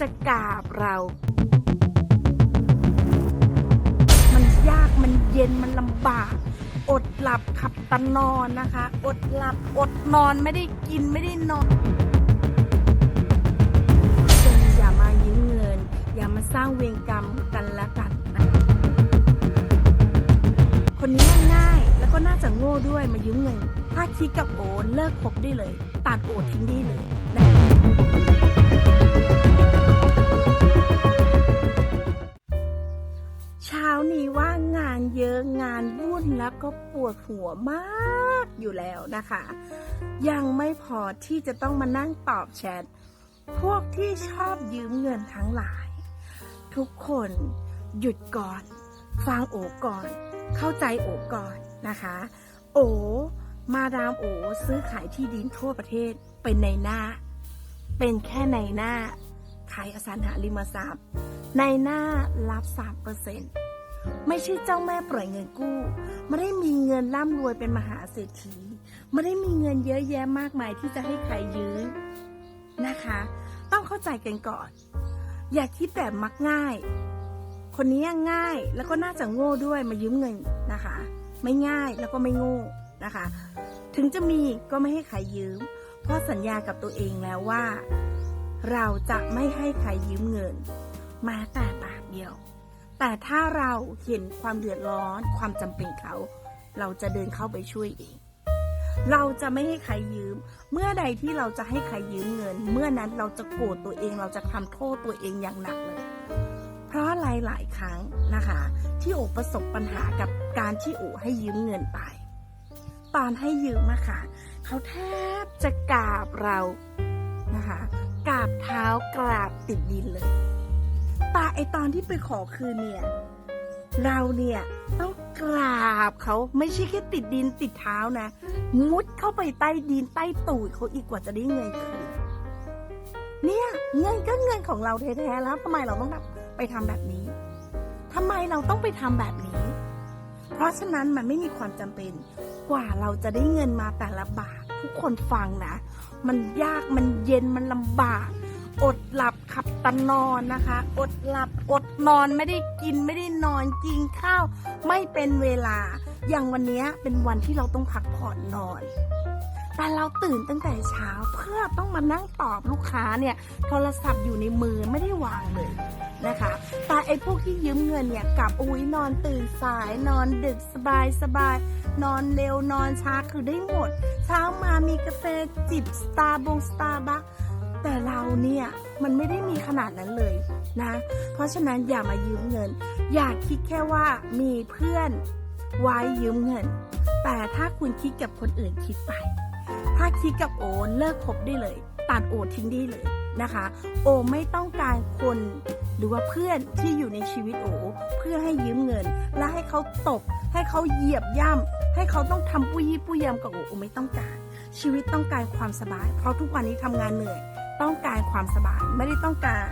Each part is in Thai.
จะกราบเรา มันยากมันเย็นมันลำบาก อดหลับขับตะนอนนะคะ อดหลับอดนอนไม่ได้กินไม่ได้นอนจงอย่ามายืมเงิน อย่ามาสร้างเวรกรรมกันละกันคนนี้ง่ายๆแล้วก็น่าจะโง่ด้วยมายืมเงิน ถ้าคิดกับโอนเลิกคบได้เลย ตัดโอทิ้งได้เลยนะ ก็ปวดหัวมากอยู่แล้วนะคะ ยังไม่พอที่จะต้องมานั่งตอบแชทพวกที่ชอบยืมเงินทั้งหลาย ทุกคนหยุดก่อน ฟังโอก่อน เข้าใจโอก่อนนะคะ โอ มาดามโอซื้อขายที่ดินทั่วประเทศเป็นในหน้า เป็นแค่ในหน้าขายอสังหาริมทรัพย์ ในหน้ารับสามเปอร์เซ็นต์ ไม่ใช่เจ้าแม่ปล่อยเงินกู้ ไม่ได้มีเงินร่ำรวยเป็นมหาเศรษฐี ไม่ได้มีเงินเยอะแยะมากมายที่จะให้ใครยืมนะคะ ต้องเข้าใจกันก่อน อย่าคิดแบบมักง่าย คนนี้ง่ายแล้วก็น่าจะโง่ด้วยมายืมเงินนะคะ ไม่ง่ายแล้วก็ไม่โง่นะคะ ถึงจะมีก็ไม่ให้ใครยืม เพราะสัญญากับตัวเองแล้วว่า เราจะไม่ให้ใครยืมเงินม้แต่บาทเดียว แต่ถ้าเราเห็นความเดือดร้อน ความจำเป็นเขา เราจะเดินเข้าไปช่วยเอง เราจะไม่ให้ใครยืม เมื่อใดที่เราจะให้ใครยืมเงิน เมื่อนั้นเราจะโกรธตัวเอง เราจะทำโทษตัวเองอย่างหนักเลย เพราะหลาย ๆ ครั้งนะคะ ที่โอประสบปัญหากับการที่โอให้ยืมเงินไป ตอนให้ยืมอะค่ะ เขาแทบจะกราบเรานะคะกราบเท้ากราบติดดินเลย แต่ไอตอนที่ไปขอคืนเนี่ย เราเนี่ยต้องกราบเขาไม่ใช่แค่ติดดินติดเท้านะ มุดเข้าไปใต้ดินใต้ตูดเขาอีกกว่าจะได้เงินคืนเนี่ยเงินก็เงินของเราแท้ๆแล้วทำไมเราต้องไปทำแบบนี้ทำไมเราต้องไปทำแบบนี้ เพราะฉะนั้นมันไม่มีความจำเป็น กว่าเราจะได้เงินมาแต่ละบาททุกคนฟังนะ มันยากมันเย็นมันลำบาก อดหลับ ขับตะนอนนะคะ อดหลับอดนอนไม่ได้กินไม่ได้นอนกินข้าว ไม่เป็นเวลา อย่างวันนี้เป็นวันที่เราต้องพักผ่อนนอนแต่เราตื่นตั้งแต่เช้าเพื่อต้องมานั่งตอบลูกค้าเนี่ย โทรศัพท์อยู่ในมือไม่ได้วางเลยนะคะ แต่ไอ้พวกที่ยืมเงินเนี่ยกลับอุ้ยนอนตื่นสายนอนดึกสบายสบายนอนเร็วนอนช้าคือได้หมด เช้ามามีกาแฟจิบสตาร์บงสตาร์บัค แต่เราเนี่ย มันไม่ได้มีขนาดนั้นเลยนะ เพราะฉะนั้นอย่ามายืมเงิน อย่าคิดแค่ว่ามีเพื่อนไว้ยืมเงิน แต่ถ้าคุณคิดกับคนอื่นคิดไป ถ้าคิดกับโอเลิกคบได้เลย ตัดโอทิ้งได้เลยนะคะ โอไม่ต้องการคนหรือว่าเพื่อนที่อยู่ในชีวิตโอเพื่อให้ยืมเงิน และให้เขาตบให้เขาเหยียบย่ำให้เขาต้องทำปุยยี่ปุยยำกับโอโอไม่ต้องการ ชีวิตต้องการความสบาย เพราะทุกวันนี้ทำงานเหนื่อย ต้องการความสบาย ไม่ได้ต้องการ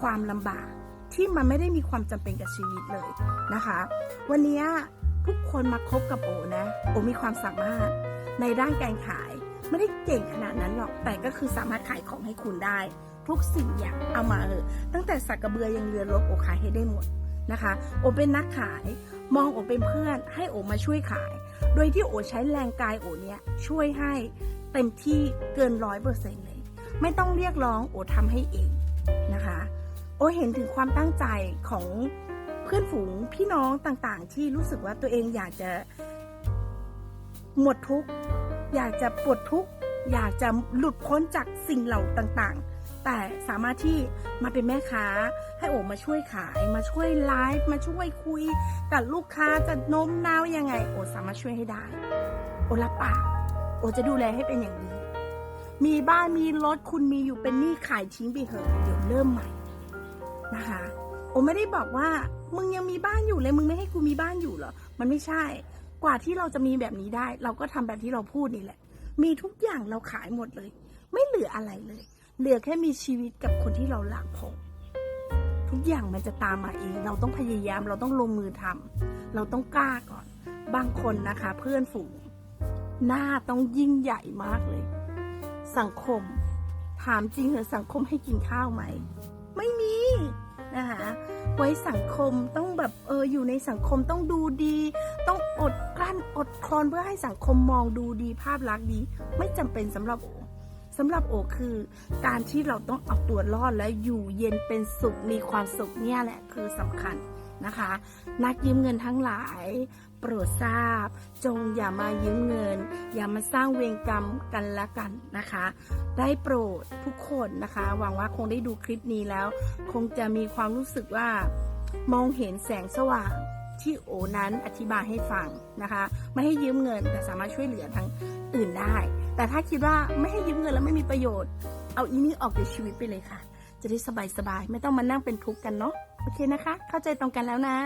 ความลำบาก ที่มันไม่ได้มีความจำเป็นกับชีวิตเลยนะคะ วันนี้ทุกคนมาคบกับโอนะ โอมีความสามารถในด้านการขาย ไม่ได้เก่งขนาดนั้นหรอก แต่ก็คือสามารถขายของให้คุณได้ ทุกสิ่งอย่างเอามาเถอตั้งแต่สักกระเบือยังเรือรบโอขายให้ได้หมดนะคะ โอเป็นนักขาย มองโอเป็นเพื่อน ให้โอมาช่วยขาย โดยที่โอใช้แรงกายโอเนี่ยช่วยให้เต็มที่เกินร้อยเปอร์เซ็นต์เลย ไม่ต้องเรียกร้องโอทำให้เองนะคะ โอเห็นถึงความตั้งใจของเพื่อนฝูงพี่น้องต่างๆ ที่รู้สึกว่าตัวเองอยากจะหมดทุกข์อยากจะปลดทุกข์อยากจะหลุดพ้นจากสิ่งเหล่าต่างๆ แต่สามารถที่มาเป็นแม่ค้า ให้โอมาช่วยขายมาช่วยไลฟ์มาช่วยคุยกับลูกค้าจะโน้มน้าวยังไง โอสามารถช่วยให้ได้ โอรับปากโอจะดูแลให้เป็นอย่างดี มีบ้านมีรถคุณมีอยู่เป็นหนี้ขายทิ้งไปเถอะเดี๋ยวเริ่มใหม่นะคะโอไม่ได้บอกว่า มึงยังมีบ้านอยู่เลยมึงไม่ให้กูมีบ้านอยู่เหรอมันไม่ใช่ กว่าที่เราจะมีแบบนี้ได้ เราก็ทำแบบที่เราพูดนี่แหละ มีทุกอย่างเราขายหมดเลย ไม่เหลืออะไรเลย เหลือแค่มีชีวิตกับคนที่เราหลักพอทุกอย่างมันจะตามมาเอง เราต้องพยายามเราต้องลงมือทำเราต้องกล้าก่อน บางคนนะคะ เพื่อนฝูงหน้าต้องยิ่งใหญ่มากเลย สังคม ถามจริงเหรอสังคมให้กินข้าวไหม ไม่มีนะคะไว้สังคมต้องแบบเอออยู่ในสังคมต้องดูดี ต้องอดกลั้นอดทนเพื่อให้สังคมมองดูดีภาพลักษณ์ดี ไม่จำเป็นสำหรับ สำหรับโอคือการที่เราต้องเอาตัวรอดและอยู่เย็นเป็นสุขมีความสุขเนี่ยแหละคือสำคัญนะคะ นักยืมเงินทั้งหลาย โปรดทราบ จงอย่ามายืมเงิน อย่ามาสร้างเวรกรรมกันละกันนะคะ ได้โปรดทุกคนนะคะ หวังว่าคงได้ดูคลิปนี้แล้ว คงจะมีความรู้สึกว่ามองเห็นแสงสว่างที่โอนั้นอธิบายให้ฟังนะคะ ไม่ให้ยืมเงินแต่สามารถช่วยเหลือทางอื่นได้ แต่ถ้าคิดว่าไม่ให้ยืมเงินแล้วไม่มีประโยชน์ เอาอีนี่ออกจากชีวิตไปเลยค่ะ จะได้สบายๆ ไม่ต้องมานั่งเป็นทุกข์กันเนาะ โอเคนะคะ เข้าใจตรงกันแล้วนะ